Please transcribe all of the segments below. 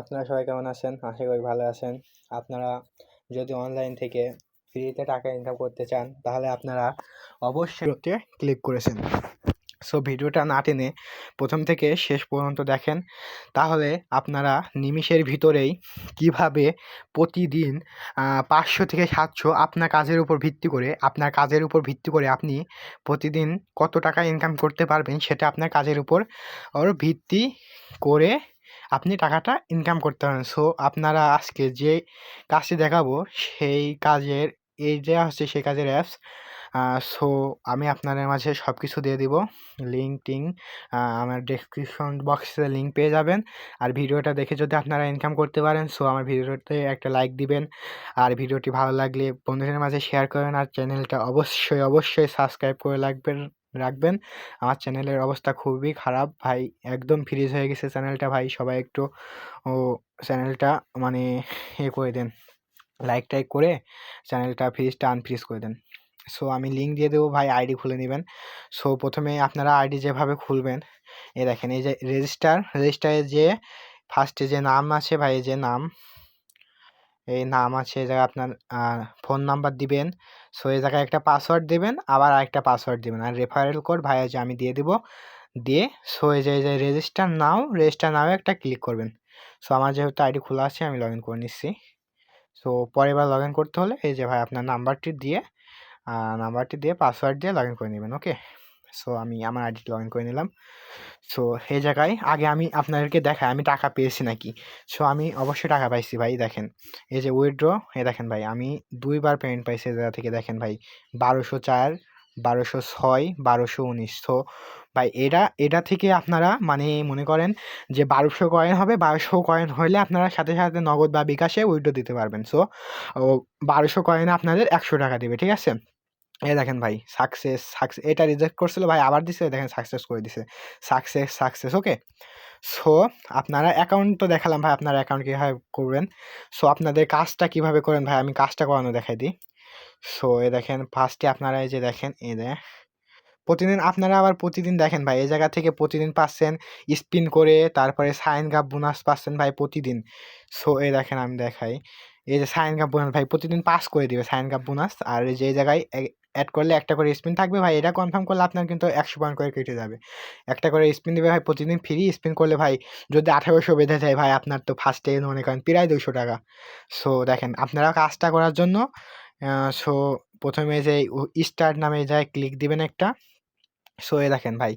আপনারা সবাই কেমন আছেন? আশা করি ভালো আছেন। আপনারা যদি অনলাইন থেকে ফ্রিতে টাকা ইনকাম করতে চান, তাহলে আপনারা অবশ্যই ক্লিক করেছেন। সো ভিডিওটা না টেনে প্রথম থেকে শেষ পর্যন্ত দেখেন। তাহলে আপনারা নিমিষের ভিতরেই কীভাবে প্রতিদিন পাঁচশো থেকে সাতশো আপনার কাজের উপর ভিত্তি করে, আপনার কাজের উপর ভিত্তি করে আপনি প্রতিদিন কত টাকা ইনকাম করতে পারবেন, সেটা আপনার কাজের উপর ভিত্তি করে আপনি টাকাটা ইনকাম করতে পারেন। সো আপনারা আজকে যে কাজটি দেখাবো, সেই কাজের, এই যে হচ্ছে সেই কাজের অ্যাপস সো আমি আপনাদের মাঝে সব কিছু দিয়ে দিব। লিঙ্ক টিঙ্ক আমার ডেসক্রিপশন বক্সে লিঙ্ক পেয়ে যাবেন। আর ভিডিওটা দেখে যদি আপনারা ইনকাম করতে পারেন সো আমার ভিডিওতে একটা লাইক দিবেন। আর ভিডিওটি ভালো লাগলে বন্ধুদের মাঝে শেয়ার করেন। আর চ্যানেলটা অবশ্যই অবশ্যই সাবস্ক্রাইব করে রাখবেন। রাখবেন। আমার চ্যানেলের অবস্থা খুবই খারাপ। ভাই, একদম ফ্রিজ হয়ে গেছে চ্যানেলটা। ভাই, সবাই একটু, ও, চ্যানেলটা মানে এ করে দেন। লাইক টাইক করে চ্যানেলটা ফ্রিজটা আনফ্রিজ করে দেন। সো আমি লিঙ্ক দিয়ে দেবো। ভাই আইডি খুলে নেবেন। সো প্রথমে আপনারা আইডি যেভাবে খুলবেন, এ দেখেন, এই যে রেজিস্টার রেজিস্টারে যে ফার্স্টে যে নাম আছে, ভাই যে নাম এই নাম আছে জায়গায় আপনার ফোন নাম্বার দিবেন। সো এই জায়গায় একটা পাসওয়ার্ড দেবেন, আবার আরেকটা পাসওয়ার্ড দেবেন। আর রেফারেল কোড ভাই যে আমি দিয়ে দেবো, দিয়ে, সো, এই যে রেজিস্টার নাও রেজিস্টার নাও একটা ক্লিক করবেন। সো, আমার যেহেতু আইডি খোলা আছে, আমি লগ ইন করে নিচ্ছি। সো, পরের বার লগ ইন করতে হলে, এই যে ভাই আপনার নাম্বারটি দিয়ে নাম্বারটি দিয়ে পাসওয়ার্ড দিয়ে লগ ইন করে নেবেন ওকে সো আমি আমার আইডি লগ ইন করে নিলাম। সো এই জায়গায় আগে আমি আপনাদেরকে দেখাই, আমি টাকা পেয়েছি নাকি? সো আমি অবশ্যই টাকা পাইছি ভাই, দেখেন। এই যে উইথড্র এ দেখেন ভাই, আমি দুইবার পেমেন্ট পাইছি এই জায়গা থেকে, দেখেন ভাই। বারোশো চার, বারোশো ছয়, বারোশো উনিশ। তো ভাই, এটা এটা থেকে আপনারা মানে মনে করেন যে বারোশো কয়েন হবে, বারোশো কয়েন হলে আপনারা সাথে সাথে নগদ বা বিকাশে উইথড্র দিতে পারবেন। সো বারোশো কয়েনে আপনাদের একশো টাকা দেবে, ঠিক আছে? এই দেখেন ভাই সাকসেস সাকসেস এটা রিজেক্ট করছিল ভাই, আবার দিছে, দেখেন সাকসেস করে দিছে। সাকসেস সাকসেস ওকে সো আপনারা অ্যাকাউন্ট তো দেখালাম ভাই, আপনারা অ্যাকাউন্ট কীভাবে করবেন? সো আপনাদের কাজটা কীভাবে করেন ভাই? আমি কাজটা করানো দেখাই দিই। সো এ দেখেন ফার্স্টে আপনারা এই যে দেখেন এ দেখ। প্রতিদিন আপনারা আবার প্রতিদিন দেখেন ভাই, এই জায়গা থেকে প্রতিদিন পাচ্ছেন স্পিন করে, তারপরে সাইন কাপ বোনাস পাচ্ছেন ভাই প্রতিদিন। সো এই দেখেন, আমি দেখাই। এই যে সাইন কাপ বোনাস ভাই প্রতিদিন পাস করে দিবে সাইন কাপ বোনাস আর যে জায়গায় অ্যাড করলে একটা করে স্পিন থাকবে ভাই। এটা কনফার্ম করলে আপনার কিন্তু একশো পয়েন্ট করে কেটে যাবে। একটা করে স্পিন দেবে ভাই প্রতিদিন ফ্রি স্পিন করলে ভাই যদি আঠারোশো বেঁধে যায় ভাই আপনার তো ফার্স্ট ফার্স্টে মনে করেন প্রায় দুশো টাকা। সো দেখেন আপনারা কাজটা করার জন্য সো প্রথমে যে স্টার্ট নামে যায় ক্লিক দিবেন একটা। সো এ দেখেন ভাই,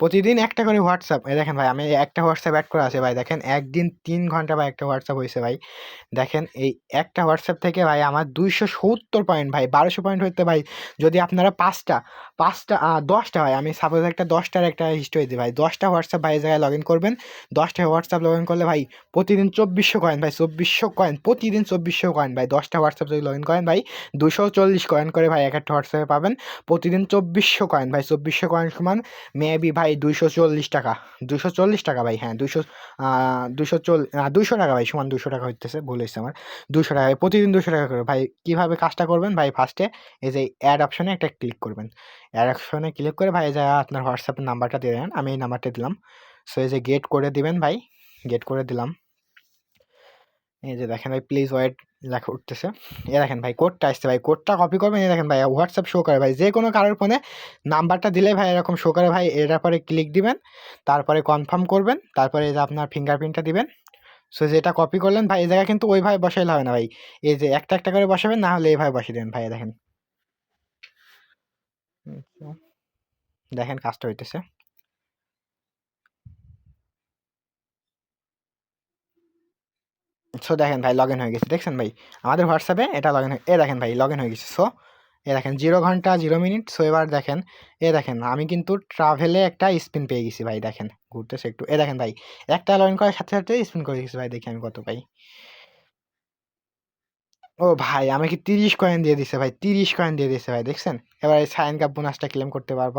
প্রতিদিন একটা করে হোয়াটসঅ্যাপ এ দেখেন ভাই, আমি একটা হোয়াটসঅ্যাপ অ্যাড করা আছে ভাই, দেখেন একদিন তিন ঘণ্টা বা একটা হোয়াটসঅ্যাপ হয়েছে ভাই। দেখেন এই একটা হোয়াটসঅ্যাপ থেকে ভাই আমার দুইশো সত্তর পয়েন্ট ভাই, বারোশো পয়েন্ট হতে ভাই, যদি আপনারা পাঁচটা পাঁচটা দশটা ভাই আমি সাপোজ একটা দশটার একটা হিস্ট্রি দিই ভাই, দশটা হোয়াটসঅ্যাপ ভাই জায়গায় লগ ইন করবেন, দশটা হোয়াটসঅ্যাপ লগ ইন করলে ভাই, প্রতিদিন চব্বিশশো কয়েন ভাই, চব্বিশশো কয়েন প্রতিদিন চব্বিশশো কয়েন ভাই, দশটা হোয়াটসঅ্যাপ যদি লগ ইন করেন ভাই দুশো চল্লিশ কয়েন করে ভাই এক একটা হোয়াটসঅ্যাপে পাবেন, প্রতিদিন চব্বিশশো কয়েন ভাই, চব্বিশশো কয়েন সমান মেবি ভাই দুইশো চল্লিশ টাকা। দুশো চল্লিশ টাকা ভাই হ্যাঁ দুশো দুশো চল দুশো টাকা ভাই, সমান দুশো টাকা হইতেছে, ভুল হয়েছে আমার। দুশো টাকা, প্রতিদিন দুশো টাকা করে। ভাই, কীভাবে কাজটা করবেন? ভাই ফার্স্টে এই যে অ্যাড অপশনে একটা ক্লিক করবেন। অ্যাড অপশনে ক্লিক করে ভাই যা আপনার হোয়াটসঅ্যাপের নাম্বারটা দিয়ে দেবেন আমি এই নাম্বারটা দিলাম। সো এই যে গেট করে দিবেন ভাই গেট করে দিলাম। এই যে দেখেন ভাই প্লিজ ওয়েট লেখা উঠতেছে। এ দেখেন ভাই কোডটা আসছে ভাই কোডটা কপি করবেন। এই দেখেন ভাই হোয়াটসঅ্যাপ শো করে ভাই, যে কোনো কারোর ফোনে নাম্বারটা দিলে ভাই এরকম শো করে ভাই এটার পরে ক্লিক দিবেন, তারপরে কনফার্ম করবেন, তারপরে এই যে আপনার ফিঙ্গারপ্রিন্টটা দিবেন। সো যেটা কপি করলেন ভাই, এই জায়গায় কিন্তু ওইভাবে বসাইলে হবে না ভাই। এই যে একটা একটা করে বসাবেন, না হলে এইভাবে বসিয়ে দেবেন ভাই দেখেন। দেখেন কাজটা হইতেছে। সো দেখেন ভাই লগ ইন হয়ে গেছে। দেখছেন ভাই? আমাদের হোয়াটসঅ্যাপে এটা লগ ইন এ দেখেন ভাই লগ ইন হয়ে গেছে। সো এ দেখেন জিরো ঘণ্টা জিরো মিনিট সো এবার দেখেন, এ দেখেন, আমি কিন্তু ট্রাভেলে একটা স্পিন পেয়ে গেছি ভাই, দেখেন। ঘুরতেছে একটু। এ দেখেন ভাই, একটা লগ ইন করার সাথে সাথে স্পিন করে গেছি ভাই, দেখি আমি কত পাই। ও ভাই, আমাকে তিরিশ কয়েন দিয়ে দিছে ভাই, তিরিশ কয়েন দিয়ে দিছে ভাই, দেখছেন? এবার এই সাইন কাপ বোনাসটা ক্লেম করতে পারব।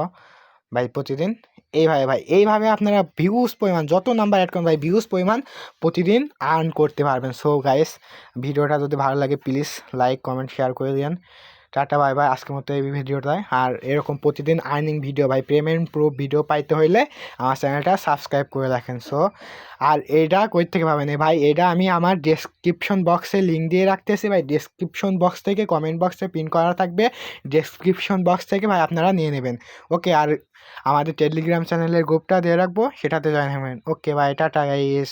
ভাই, প্রতিদিন এইভাবে ভাই এইভাবে আপনারা ভিউজ পরিমাণ, যত নাম্বার অ্যাড করেন ভাই ভিউজ পরিমাণ প্রতিদিন আর্ন করতে পারবেন। সো গাইস ভিডিওটা যদি ভালো লাগে প্লিজ লাইক কমেন্ট শেয়ার করে দিন টাটা, বাই বাই। আজকের মতো এই ভিডিওটায়। আর এরকম প্রতিদিন আর্নিং ভিডিও, ভাই পেমেন্ট প্রুফ ভিডিও পাইতে হইলে আমার চ্যানেলটা সাবস্ক্রাইব করে রাখেন, সো। আর এটা কই থেকে পাবেন? ভাই এটা আমি আমার ডেসক্রিপশন বক্সে লিঙ্ক দিয়ে রাখতেছি, ভাই। ডেসক্রিপশন বক্স থেকে কমেন্ট বক্সে পিন করা থাকবে। ডেসক্রিপশন বক্স থেকে, ভাই, আপনারা নিয়ে নেবেন। ওকে, আর আমাদের টেলিগ্রাম চ্যানেলের গ্রুপটা দিয়ে রাখব, সেটাতে জয়েন হবেন। ওকে ভাই টাটা গাইস